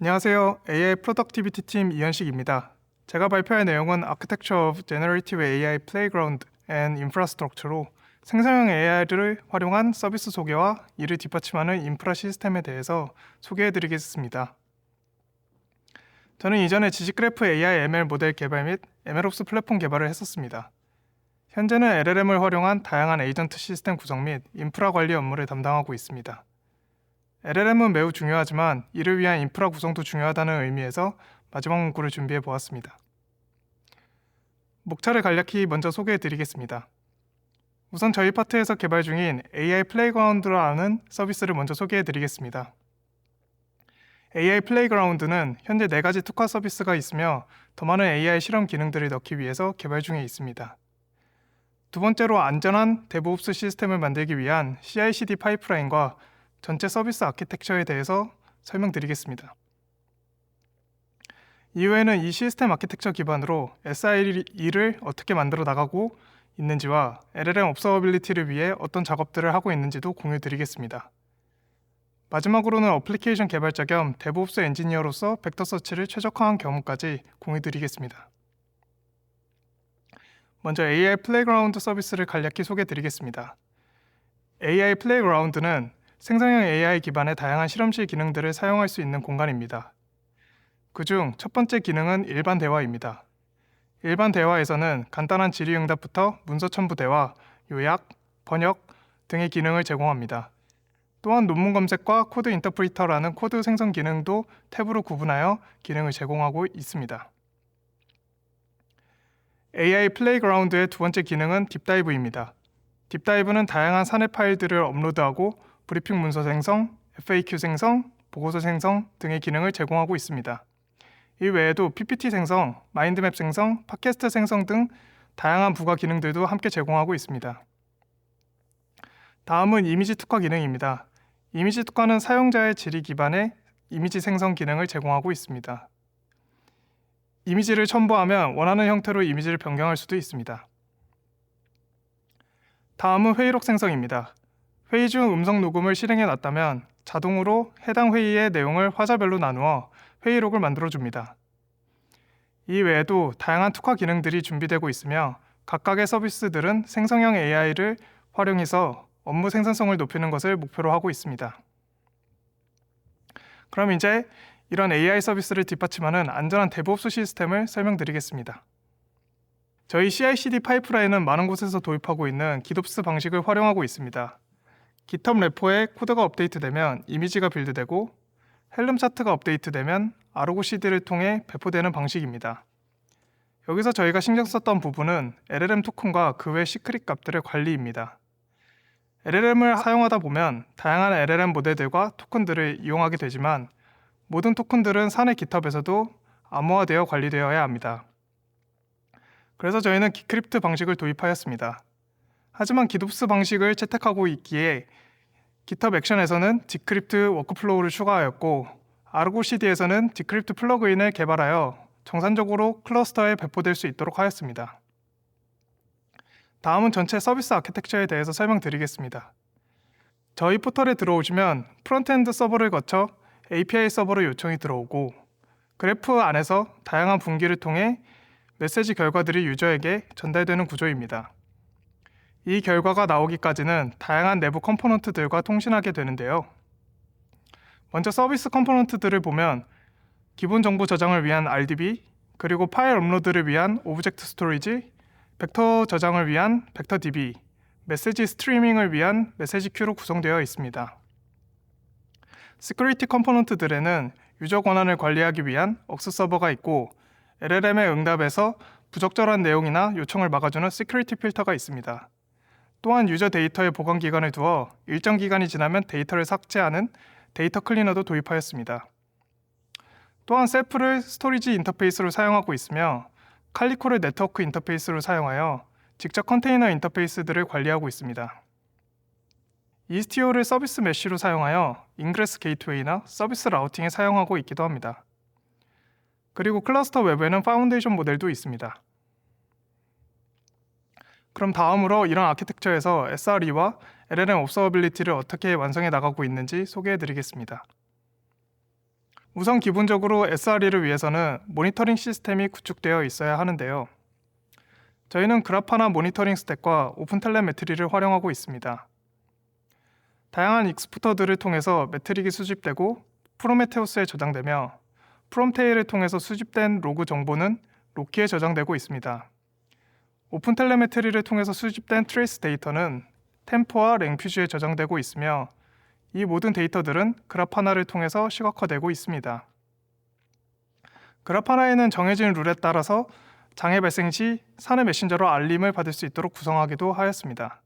안녕하세요. AI 프로덕티비티 팀 이현식입니다. 제가 발표할 내용은 Architecture of Generative AI Playground and Infrastructure로 생성형 AI를 활용한 서비스 소개와 이를 뒷받침하는 인프라 시스템에 대해서 소개해드리겠습니다. 저는 이전에 지식그래프 AI ML 모델 개발 및 MLOps 플랫폼 개발을 했었습니다. 현재는 LLM을 활용한 다양한 에이전트 시스템 구성 및 인프라 관리 업무를 담당하고 있습니다. LLM은 매우 중요하지만 이를 위한 인프라 구성도 중요하다는 의미에서 마지막 문구를 준비해 보았습니다. 목차를 간략히 먼저 소개해 드리겠습니다. 우선 저희 파트에서 개발 중인 AI 플레이그라운드라는 서비스를 먼저 소개해 드리겠습니다. AI 플레이그라운드는 현재 네 가지 특화 서비스가 있으며 더 많은 AI 실험 기능들을 넣기 위해서 개발 중에 있습니다. 두 번째로 안전한 데브옵스 시스템을 만들기 위한 CI/CD 파이프라인과 전체 서비스 아키텍처에 대해서 설명드리겠습니다. 이후에는 이 시스템 아키텍처 기반으로 SIE를 어떻게 만들어 나가고 있는지와 LLM observability를 위해 어떤 작업들을 하고 있는지도 공유 드리겠습니다. 마지막으로는 어플리케이션 개발자 겸 데브옵스 엔지니어로서 벡터 서치를 최적화한 경험까지 공유 드리겠습니다. 먼저 AI 플레이그라운드 서비스를 간략히 소개해 드리겠습니다. AI 플레이그라운드는 생성형 AI 기반의 다양한 실험실 기능들을 사용할 수 있는 공간입니다. 그중 첫 번째 기능은 일반 대화입니다. 일반 대화에서는 간단한 질의응답부터 문서 첨부 대화, 요약, 번역 등의 기능을 제공합니다. 또한 논문 검색과 코드 인터프리터라는 코드 생성 기능도 탭으로 구분하여 기능을 제공하고 있습니다. AI 플레이그라운드의 두 번째 기능은 딥다이브입니다. 딥다이브는 다양한 사내 파일들을 업로드하고 브리핑 문서 생성, FAQ 생성, 보고서 생성 등의 기능을 제공하고 있습니다. 이 외에도 PPT 생성, 마인드맵 생성, 팟캐스트 생성 등 다양한 부가 기능들도 함께 제공하고 있습니다. 다음은 이미지 특화 기능입니다. 이미지 특화는 사용자의 질의 기반의 이미지 생성 기능을 제공하고 있습니다. 이미지를 첨부하면 원하는 형태로 이미지를 변경할 수도 있습니다. 다음은 회의록 생성입니다. 회의 중 음성 녹음을 실행해 놨다면 자동으로 해당 회의의 내용을 화자별로 나누어 회의록을 만들어 줍니다. 이 외에도 다양한 특화 기능들이 준비되고 있으며 각각의 서비스들은 생성형 AI를 활용해서 업무 생산성을 높이는 것을 목표로 하고 있습니다. 그럼 이제 이런 AI 서비스를 뒷받침하는 안전한 데브옵스 시스템을 설명드리겠습니다. 저희 CI/CD 파이프라인은 많은 곳에서 도입하고 있는 기덥스 방식을 활용하고 있습니다. GitHub 레포에 코드가 업데이트되면 이미지가 빌드되고 헬름 차트가 업데이트되면 아르고 CD를 통해 배포되는 방식입니다. 여기서 저희가 신경 썼던 부분은 LLM 토큰과 그 외 시크릿 값들의 관리입니다. LLM을 사용하다 보면 다양한 LLM 모델들과 토큰들을 이용하게 되지만 모든 토큰들은 사내 GitHub에서도 암호화되어 관리되어야 합니다. 그래서 저희는 기크립트 방식을 도입하였습니다. 하지만 기덥스 방식을 채택하고 있기에 GitHub 액션에서는 디크립트 워크플로우를 추가하였고 아르고 CD에서는 디크립트 플러그인을 개발하여 정산적으로 클러스터에 배포될 수 있도록 하였습니다. 다음은 전체 서비스 아키텍처에 대해서 설명드리겠습니다. 저희 포털에 들어오시면 프론트엔드 서버를 거쳐 API 서버로 요청이 들어오고 그래프 안에서 다양한 분기를 통해 메시지 결과들이 유저에게 전달되는 구조입니다. 이 결과가 나오기까지는 다양한 내부 컴포넌트들과 통신하게 되는데요. 먼저 서비스 컴포넌트들을 보면 기본 정보 저장을 위한 RDB, 그리고 파일 업로드를 위한 오브젝트 스토리지, 벡터 저장을 위한 벡터 DB, 메시지 스트리밍을 위한 메시지 큐로 구성되어 있습니다. 시큐리티 컴포넌트들에는 유저 권한을 관리하기 위한 억스 서버가 있고 LLM의 응답에서 부적절한 내용이나 요청을 막아주는 시큐리티 필터가 있습니다. 또한 유저 데이터의 보관 기간을 두어 일정 기간이 지나면 데이터를 삭제하는 데이터 클리너도 도입하였습니다. 또한 셀프를 스토리지 인터페이스로 사용하고 있으며 칼리코를 네트워크 인터페이스로 사용하여 직접 컨테이너 인터페이스들을 관리하고 있습니다. 이스티오를 서비스 메쉬로 사용하여 인그레스 게이트웨이나 서비스 라우팅에 사용하고 있기도 합니다. 그리고 클러스터 외부에는 파운데이션 모델도 있습니다. 그럼 다음으로 이런 아키텍처에서 SRE와 LLM observability를 어떻게 완성해 나가고 있는지 소개해 드리겠습니다. 우선 기본적으로 SRE를 위해서는 모니터링 시스템이 구축되어 있어야 하는데요. 저희는 그라파나 모니터링 스택과 오픈텔레메트리를 활용하고 있습니다. 다양한 익스포터들을 통해서 매트릭이 수집되고 프로메테우스에 저장되며 프롬테일을 통해서 수집된 로그 정보는 로키에 저장되고 있습니다. 오픈 텔레메트리를 통해서 수집된 트레이스 데이터는 템포와 랭퓨즈에 저장되고 있으며 이 모든 데이터들은 그라파나를 통해서 시각화되고 있습니다. 그라파나에는 정해진 룰에 따라서 장애 발생 시 사내 메신저로 알림을 받을 수 있도록 구성하기도 하였습니다.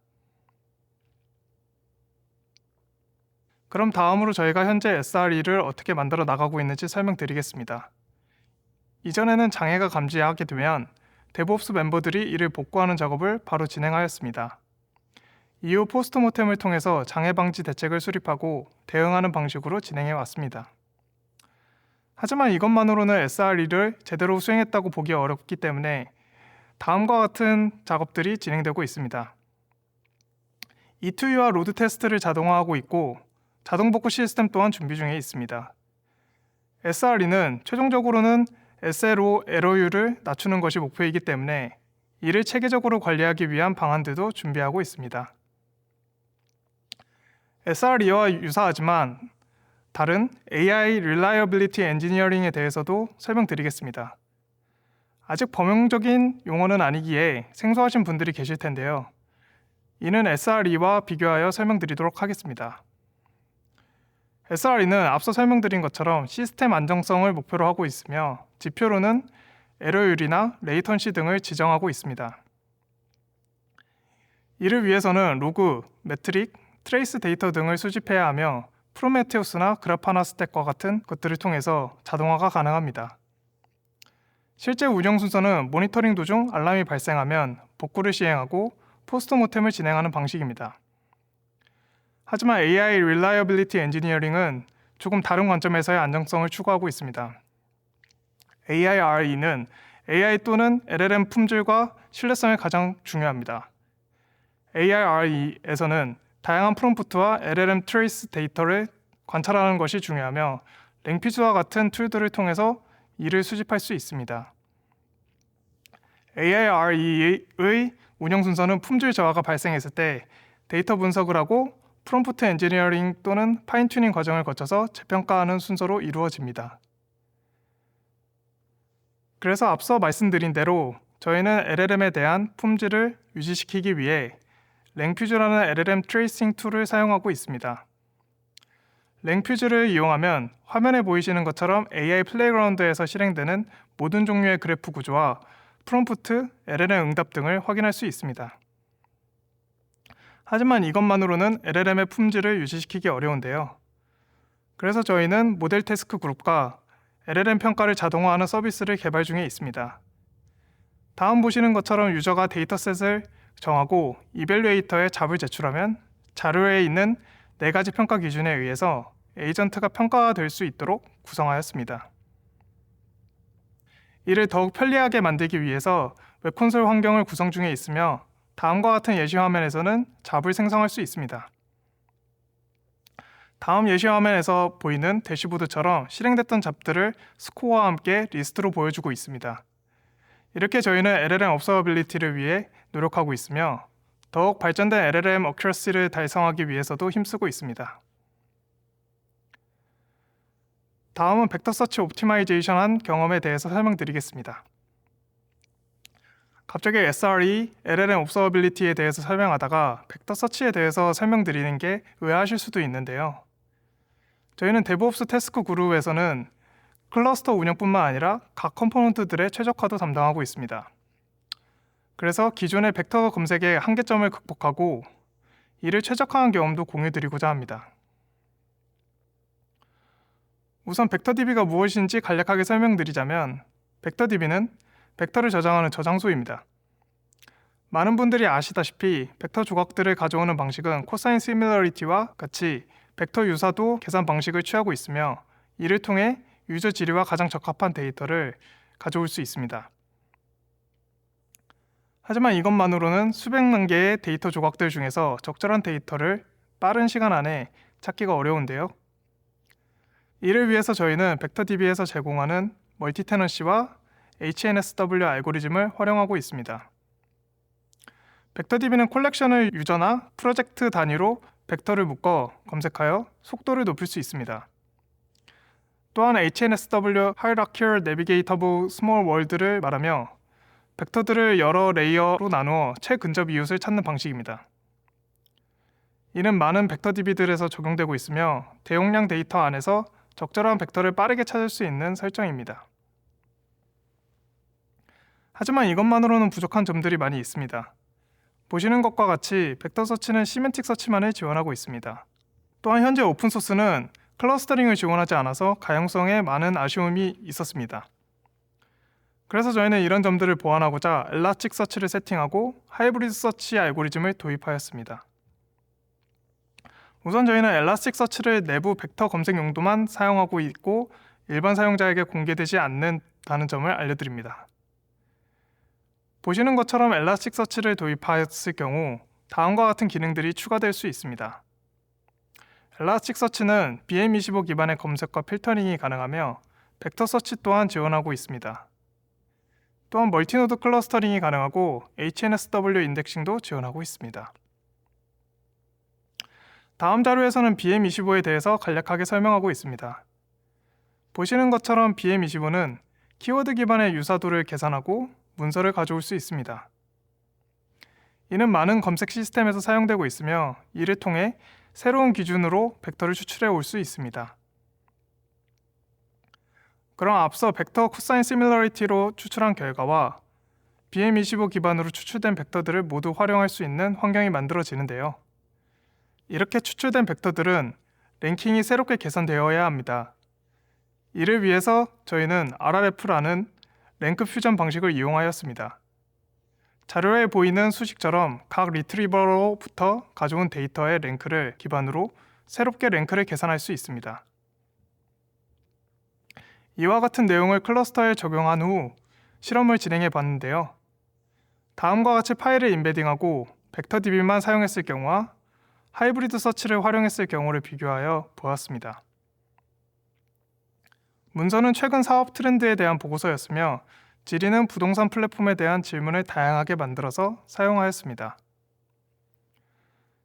그럼 다음으로 저희가 현재 SRE를 어떻게 만들어 나가고 있는지 설명드리겠습니다. 이전에는 장애가 감지하게 되면 데브옵스 멤버들이 이를 복구하는 작업을 바로 진행하였습니다. 이후 포스트모템을 통해서 장애 방지 대책을 수립하고 대응하는 방식으로 진행해 왔습니다. 하지만 이것만으로는 SRE를 제대로 수행했다고 보기 어렵기 때문에 다음과 같은 작업들이 진행되고 있습니다. E2U와 로드 테스트를 자동화하고 있고 자동 복구 시스템 또한 준비 중에 있습니다. SRE는 최종적으로는 SLO 에러율을 낮추는 것이 목표이기 때문에 이를 체계적으로 관리하기 위한 방안들도 준비하고 있습니다. SRE와 유사하지만 다른 AI Reliability Engineering에 대해서도 설명드리겠습니다. 아직 범용적인 용어는 아니기에 생소하신 분들이 계실 텐데요. 이는 SRE와 비교하여 설명드리도록 하겠습니다. SRE는 앞서 설명드린 것처럼 시스템 안정성을 목표로 하고 있으며 지표로는 에러율이나 레이턴시 등을 지정하고 있습니다. 이를 위해서는 로그, 매트릭, 트레이스 데이터 등을 수집해야 하며 프로메테우스나 그라파나 스택과 같은 것들을 통해서 자동화가 가능합니다. 실제 운영 순서는 모니터링 도중 알람이 발생하면 복구를 시행하고 포스트모템을 진행하는 방식입니다. 하지만 AI Reliability Engineering은 조금 다른 관점에서의 안정성을 추구하고 있습니다. AIRE는 AI 또는 LLM 품질과 신뢰성이 가장 중요합니다. AIRE에서는 다양한 프롬프트와 LLM 트레이스 데이터를 관찰하는 것이 중요하며 랭피즈와 같은 툴들을 통해서 이를 수집할 수 있습니다. AIRE의 운영 순서는 품질 저하가 발생했을 때 데이터 분석을 하고 프롬프트 엔지니어링 또는 파인 튜닝 과정을 거쳐서 재평가하는 순서로 이루어집니다. 그래서 앞서 말씀드린 대로 저희는 LLM에 대한 품질을 유지시키기 위해 랭퓨즈라는 LLM 트레이싱 툴을 사용하고 있습니다. 랭퓨즈를 이용하면 화면에 보이시는 것처럼 AI 플레이그라운드에서 실행되는 모든 종류의 그래프 구조와 프롬프트, LLM 응답 등을 확인할 수 있습니다. 하지만 이것만으로는 LLM의 품질을 유지시키기 어려운데요. 그래서 저희는 모델 태스크 그룹과 LLM 평가를 자동화하는 서비스를 개발 중에 있습니다. 다음 보시는 것처럼 유저가 데이터셋을 정하고 이벨루에이터에 잡을 제출하면 자료에 있는 네 가지 평가 기준에 의해서 에이전트가 평가될 수 있도록 구성하였습니다. 이를 더욱 편리하게 만들기 위해서 웹콘솔 환경을 구성 중에 있으며 다음과 같은 예시 화면에서는 잡을 생성할 수 있습니다. 다음 예시 화면에서 보이는 대시보드처럼 실행됐던 잡들을 스코어와 함께 리스트로 보여주고 있습니다. 이렇게 저희는 LLM observability를 위해 노력하고 있으며 더욱 발전된 LLM accuracy를 달성하기 위해서도 힘쓰고 있습니다. 다음은 벡터 서치 옵티마이제이션한 경험에 대해서 설명드리겠습니다. 갑자기 SRE, LLM observability에 대해서 설명하다가 벡터 서치에 대해서 설명드리는 게 의아하실 수도 있는데요. 저희는 데브옵스 태스크 그룹에서는 클러스터 운영뿐만 아니라 각 컴포넌트들의 최적화도 담당하고 있습니다. 그래서 기존의 벡터 검색의 한계점을 극복하고 이를 최적화한 경험도 공유드리고자 합니다. 우선 벡터DB가 무엇인지 간략하게 설명드리자면 벡터DB는 벡터를 저장하는 저장소입니다. 많은 분들이 아시다시피 벡터 조각들을 가져오는 방식은 코사인 시밀러리티와 같이 벡터 유사도 계산 방식을 취하고 있으며 이를 통해 유저 지리와 가장 적합한 데이터를 가져올 수 있습니다. 하지만 이것만으로는 수백만 개의 데이터 조각들 중에서 적절한 데이터를 빠른 시간 안에 찾기가 어려운데요. 이를 위해서 저희는 벡터DB에서 제공하는 멀티 테넌시와 HNSW 알고리즘을 활용하고 있습니다. 벡터DB는 콜렉션을 유저나 프로젝트 단위로 벡터를 묶어 검색하여 속도를 높일 수 있습니다. 또한 HNSW Hierarchical Navigatable Small World를 말하며 벡터들을 여러 레이어로 나누어 최근접 이웃을 찾는 방식입니다. 이는 많은 벡터 DB들에서 적용되고 있으며 대용량 데이터 안에서 적절한 벡터를 빠르게 찾을 수 있는 설정입니다. 하지만 이것만으로는 부족한 점들이 많이 있습니다. 보시는 것과 같이 벡터 서치는 시멘틱 서치만을 지원하고 있습니다. 또한 현재 오픈소스는 클러스터링을 지원하지 않아서 가용성에 많은 아쉬움이 있었습니다. 그래서 저희는 이런 점들을 보완하고자 엘라스틱 서치를 세팅하고 하이브리드 서치 알고리즘을 도입하였습니다. 우선 저희는 엘라스틱 서치를 내부 벡터 검색 용도만 사용하고 있고 일반 사용자에게 공개되지 않는다는 점을 알려드립니다. 보시는 것처럼 엘라스틱 서치를 도입하였을 경우 다음과 같은 기능들이 추가될 수 있습니다. 엘라스틱 서치는 BM25 기반의 검색과 필터링이 가능하며 벡터 서치 또한 지원하고 있습니다. 또한 멀티노드 클러스터링이 가능하고 HNSW 인덱싱도 지원하고 있습니다. 다음 자료에서는 BM25에 대해서 간략하게 설명하고 있습니다. 보시는 것처럼 BM25는 키워드 기반의 유사도를 계산하고 문서를 가져올 수 있습니다. 이는 많은 검색 시스템에서 사용되고 있으며 이를 통해 새로운 기준으로 벡터를 추출해 올 수 있습니다. 그럼 앞서 벡터 코사인 시밀러리티로 추출한 결과와 BM25 기반으로 추출된 벡터들을 모두 활용할 수 있는 환경이 만들어지는데요. 이렇게 추출된 벡터들은 랭킹이 새롭게 계산되어야 합니다. 이를 위해서 저희는 RRF라는 랭크 퓨전 방식을 이용하였습니다. 자료에 보이는 수식처럼 각 리트리버로부터 가져온 데이터의 랭크를 기반으로 새롭게 랭크를 계산할 수 있습니다. 이와 같은 내용을 클러스터에 적용한 후 실험을 진행해 봤는데요. 다음과 같이 파일을 인베딩하고 벡터DB만 사용했을 경우와 하이브리드 서치를 활용했을 경우를 비교하여 보았습니다. 문서는 최근 사업 트렌드에 대한 보고서였으며 지리는 부동산 플랫폼에 대한 질문을 다양하게 만들어서 사용하였습니다.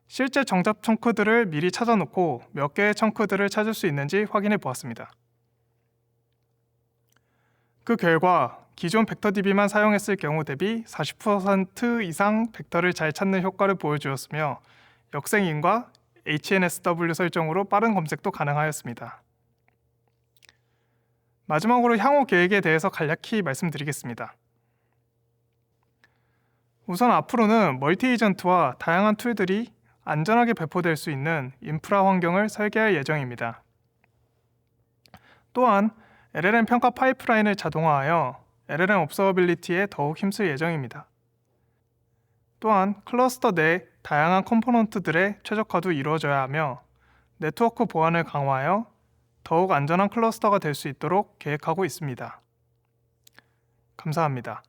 실제 정답 청크들을 미리 찾아놓고 몇 개의 청크들을 찾을 수 있는지 확인해 보았습니다. 그 결과 기존 벡터DB만 사용했을 경우 대비 40% 이상 벡터를 잘 찾는 효과를 보여주었으며 역생인과 HNSW 설정으로 빠른 검색도 가능하였습니다. 마지막으로 향후 계획에 대해서 간략히 말씀드리겠습니다. 우선 앞으로는 멀티 에이전트와 다양한 툴들이 안전하게 배포될 수 있는 인프라 환경을 설계할 예정입니다. 또한 LLM 평가 파이프라인을 자동화하여 LLM 옵서비리티에 더욱 힘쓸 예정입니다. 또한 클러스터 내 다양한 컴포넌트들의 최적화도 이루어져야 하며 네트워크 보안을 강화하여 더욱 안전한 클러스터가 될 수 있도록 계획하고 있습니다. 감사합니다.